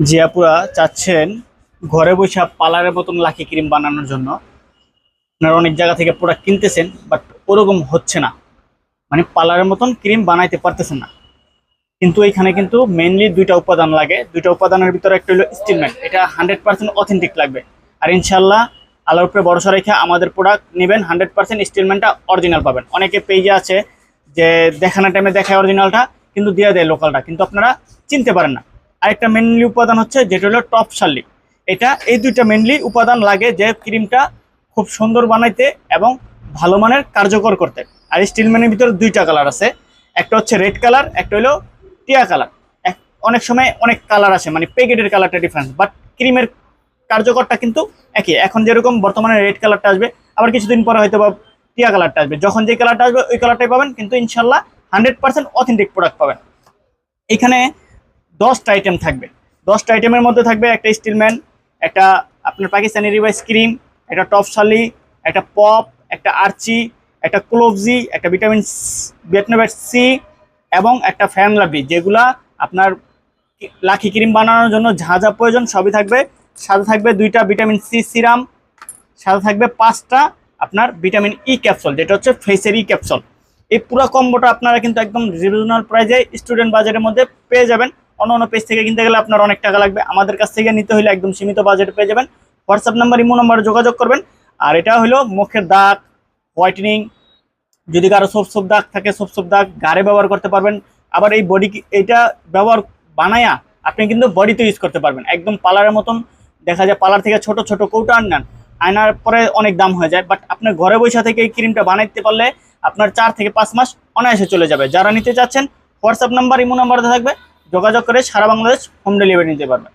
জি আপুরা চাচ্ছেন ঘরে বসে পার্লারের মতন লাকি ক্রিম বানানোর জন্য। আপনারা অনেক জায়গা থেকে প্রোডাক্ট কিনতেছেন বাট ওরকম হচ্ছে না। মানে পার্লারের মতন ক্রিম বানাইতে পারতেছেন না। কিন্তু এখানে কিন্তু মেইনলি দুইটা উপাদান লাগে। দুইটা উপাদানের ভিতরে একটা হলো স্টিলমেন্ট এটা হান্ড্রেড পার্সেন্ট অথেন্টিক লাগবে। আর ইনশাল্লাহ আল্লাহর উপরে ভরসা রেখে আমাদের প্রোডাক্ট নেবেন হান্ড্রেড পার্সেন্ট স্টিলমেন্টটা অরিজিনাল পাবেন। অনেকে পেজে আছে যে দেখানোর টাইমে দেখায় অরিজিনালটা কিন্তু দিয়ে দেয় লোকালটা কিন্তু আপনারা চিনতে পারেন না। আরেকটা মেনলি উপাদান হচ্ছে, যেটা হলো টপ শার্লি এটা এই দুইটা মেনলি উপাদান লাগে যে ক্রিমটা খুব সুন্দর বানাইতে এবং ভালো মানের কার্যকর করতে। আর স্টিলম্যানের ভিতরে দুইটা কালার আছে। একটা হচ্ছে রেড কালার একটা হলো টিয়া কালার অনেক সময় অনেক কালার আসে মানে প্যাকেটের কালারটা ডিফারেন্স বাট ক্রিমের কার্যকরটা কিন্তু একই। এখন যেরকম বর্তমানে রেড কালারটা আসবে, আবার কিছুদিন পরে হয়তো বা টিয়া কালারটা আসবে। যখন যে কালারটা আসবে, ওই কালারটাই পাবেন, কিন্তু ইনশাল্লাহ হান্ড্রেড পার্সেন্ট অথেন্টিক প্রোডাক্ট পাবেন। এখানে দশটা আইটেম থাকবে। দশটা আইটেমের মধ্যে থাকবে একটা স্টিলম্যান একটা আপনার পাকিস্তানি রিভাইস ক্রিম একটা টপ শালি, একটা পপ একটা আর্চি, একটা ক্লোভজি একটা ভিটামিন ভিয়েতনামের সি এবং একটা ফ্যান লাভি যেগুলা আপনার লাকি ক্রিম বানানোর জন্য যা যা প্রয়োজন সবই থাকবে। সাথে থাকবে দুইটা ভিটামিন সি সিরাম সাথে থাকবে পাঁচটা আপনার ভিটামিন ই ক্যাপসুল যেটা হচ্ছে ফেসের ই ক্যাপসুল এই পুরো কম্বোটা আপনারা কিন্তু একদম রিজনাল প্রাইজে স্টুডেন্ট বাজারের মধ্যে পেয়ে যাবেন। অন্য অন্য পেজ থেকে কিনতে গেলে আপনার অনেক টাকা লাগবে। আমাদের কাছ থেকে নিতে হলে একদম সীমিত বাজেটে পেয়ে যাবেন। হোয়াটসঅ্যাপ নাম্বার ইমো নাম্বারে যোগাযোগ করবেন। আর এটা হলো মুখের দাগ হোয়াইটেনিং যদি কারও সব সব দাগ থাকে, সব সব দাগ গাড়ে ব্যবহার করতে পারবেন। আবার এই বডি এইটা ব্যবহার বানায়া আপনি কিন্তু বডিতে ইউজ করতে পারবেন। একদম পার্লারের মতন। দেখা যায় পার্লার থেকে ছোট ছোট কৌটা আনান আনার পরে অনেক দাম হয়ে যায়। বাট আপনার ঘরে বসে থেকে এই ক্রিমটা বানাইতে পারলে আপনার চার থেকে পাঁচ মাস অনায়াসে চলে যাবে। যারা নিতে চাচ্ছেন হোয়াটসঅ্যাপ নাম্বার ইমো নাম্বার থাকবে। যোগাযোগ করে সারা বাংলাদেশ হোম ডেলিভারি নিতে পারবেন।